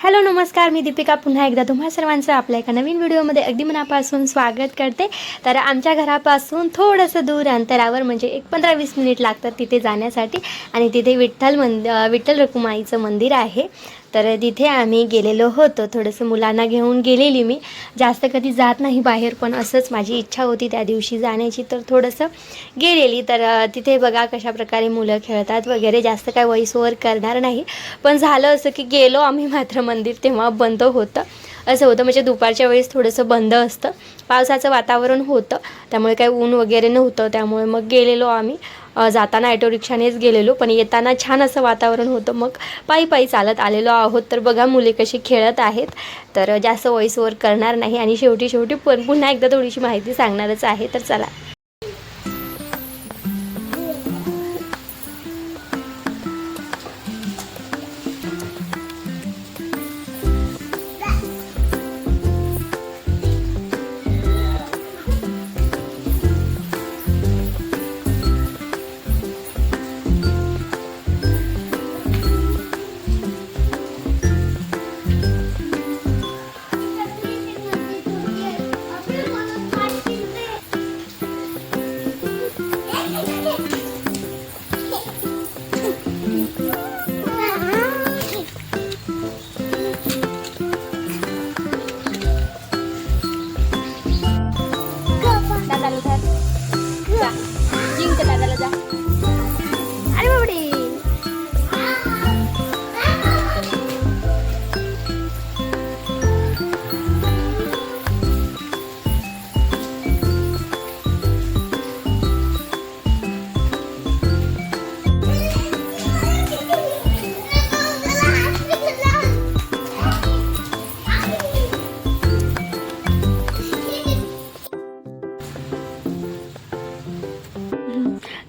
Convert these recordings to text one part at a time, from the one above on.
Hello नमस्कार मी दीपिका. पुन्हा एकदा तुम्हा सर्वांचं आपल्या एका नवीन व्हिडिओमध्ये अगदी मनापासून स्वागत करते. तर आमच्या घरापासून थोडंसं दूर अंतरावर म्हणजे एक पंधरा वीस मिनिट लागतात तिथे जाण्यासाठी. आणि तिथे विठ्ठल मंद विठ्ठल रखुमाईचं मंदिर आहे. तर तिथे आम्ही गेलेलो होतो. थोडंसं मुलांना घेऊन गेलेली मी. जास्त कधी जात नाही बाहेर पण असंच माझी इच्छा होती त्या दिवशी जाण्याची. तर थोडंसं गेलेली. तर तिथे बघा कशाप्रकारे मुलं खेळतात वगैरे. जास्त काय वॉइस ओव्हर करणार नाही. पण झालं असं की गेलो आम्ही मात्र मंदिर तेव्हा बंद होतं. असं होतं. म्हणजे दुपारच्या वेळेस थोडंसं बंद असतं. पावसाचं वातावरण होतं. त्यामुळे काही ऊन वगैरे नव्हतं. त्यामुळे मग गेलेलो आम्ही. जाताना ॲटो रिक्षानेच गेलेलो पण येताना छान असं वातावरण होतं. मग पायी पायी चालत आलेलो आहोत. तर बघा मुले कशी खेळत आहेत. तर जास्त वॉईस ओवर करणार नाही. आणि शेवटी शेवटी पण पुन्हा एकदा थोडीशी माहिती सांगणारच आहे. तर चला.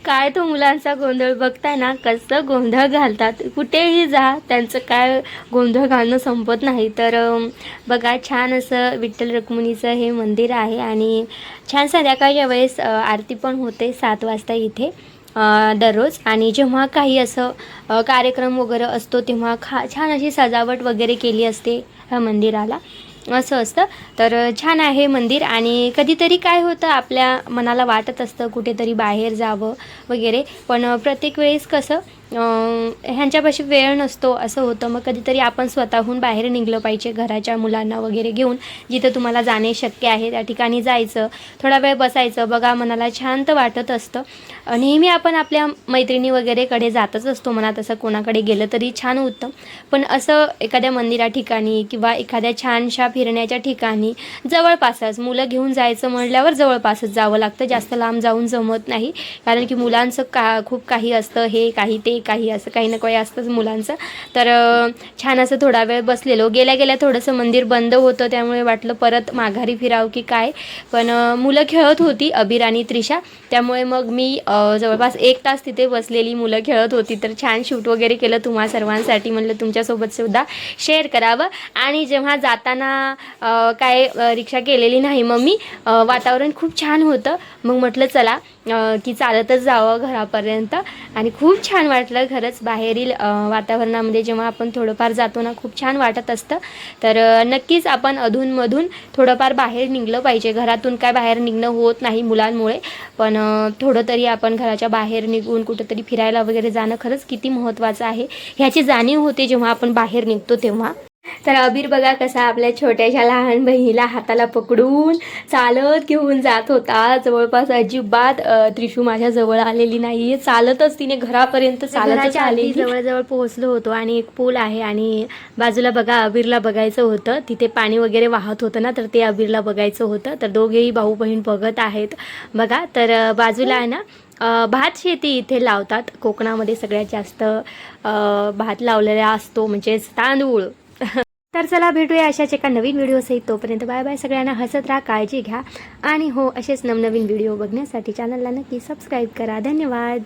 काय तो मुलांचा गोंधळ बघताय ना कसं गोंधळ घालतात? कुठेही जा त्यांचं काय गोंधळ घालणं संपत नाही. तर बघा छान असं विठ्ठल रक्मिणीचं हे मंदिर आहे आणि छान संध्याकाळच्या वेळेस आरती पण होते सात वाजता इथे दररोज. आणि जेव्हा काही असं कार्यक्रम वगैरे असतो तेव्हा खा छान अशी सजावट वगैरे केली असते ह्या मंदिराला. असं असतं. तर छान आहे मंदिर आणि कधीतरी काय होतं आपल्या मनाला वाटत असतं कुठेतरी बाहेर जावं वगैरे. पण प्रत्येक वेळेस कसं ह्यांच्यापाशी वेळ नसतो असं होतं. मग कधीतरी आपण स्वतःहून बाहेर निघलं पाहिजे घराच्या मुलांना वगैरे घेऊन जिथं तुम्हाला जाणे शक्य आहे त्या ठिकाणी जायचं थोडा वेळ बसायचं बघा मनाला शांत वाटत असतं. नेहमी आपण आपल्या मैत्रिणी वगैरेकडे जातच असतो मनात असं कोणाकडे गेलं तरी छान उत्तम पण असं एखाद्या मंदिरा ठिकाणी किंवा एखाद्या छानशा फिरण्याच्या ठिकाणी जवळपासच मुलं घेऊन जायचं म्हणल्यावर जवळपासच जावं लागतं. जास्त लांब जाऊन जमत नाही. कारण की मुलांचं का खूप काही असतं हे काही ते काही असं काही ना काही असतंच मुलांचं. तर छान असं थोडा वेळ बसलेलो. गेल्या गेल्या थोडंसं मंदिर बंद होतं त्यामुळे वाटलं परत माघारी फिरावं की काय. पण मुलं खेळत होती अबीर आणि त्रिशा. त्यामुळे मग मी जवळपास एक तास तिथे बसलेली मुलं खेळत होती. तर छान शूट वगैरे केलं तुम्हा सर्वांसाठी. म्हणलं तुमच्यासोबत सुद्धा शेअर करावं. आणि जेव्हा जाताना काय रिक्षा केलेली नाही मग मी वातावरण खूप छान होतं. मग म्हटलं चला की चालतच जावं घरापर्यंत. आणि खूप छान वाटलं खरंच बाहेरील वातावरणामध्ये जेव्हा आपण थोडंफार जातो ना खूप छान वाटत असतं. तर नक्कीच आपण अधूनमधून थोडंफार बाहेर निघलं पाहिजे. घरातून काय बाहेर निघणं होत नाही मुलांमुळे. पण थोडं तरी आपण घराच्या बाहेर निघून कुठंतरी फिरायला वगैरे जाणं खरंच किती महत्त्वाचं आहे. ह्याची जाणीव होते जेव्हा आपण बाहेर निघतो तेव्हा. तर अबीर बघा कसा आपल्या छोट्याशा लहान बहिणीला हाताला पकडून चालत घेऊन जात होता. जवळपास अजिबात त्रिशू माझ्या जवळ आलेली नाहीये. चालतच तिने घरापर्यंत चालतच आली जवळजवळ पोहोचलो होतो आणि एक पूल आहे आणि बाजूला बघा अबीरला बघायचं होतं. तिथे पाणी वगैरे वाहत होतं ना तर ते अबीरला बघायचं होतं. तर दोघेही भाऊ बहीण बघत आहेत बघा. तर बाजूला आहे ना भात शेती इथे लावतात. कोकणामध्ये सगळ्यात जास्त भात लावलेला असतो म्हणजेच तांदूळ. तर चला भेटूया अशाच एका नवीन व्हिडिओसहित. तोपर्यंत बाय बाय. सगळ्यांना हसत राहा काळजी घ्या. आणि हो असेच नवनवीन व्हिडिओ बघण्यासाठी चॅनलला नक्की सबस्क्राईब करा. धन्यवाद.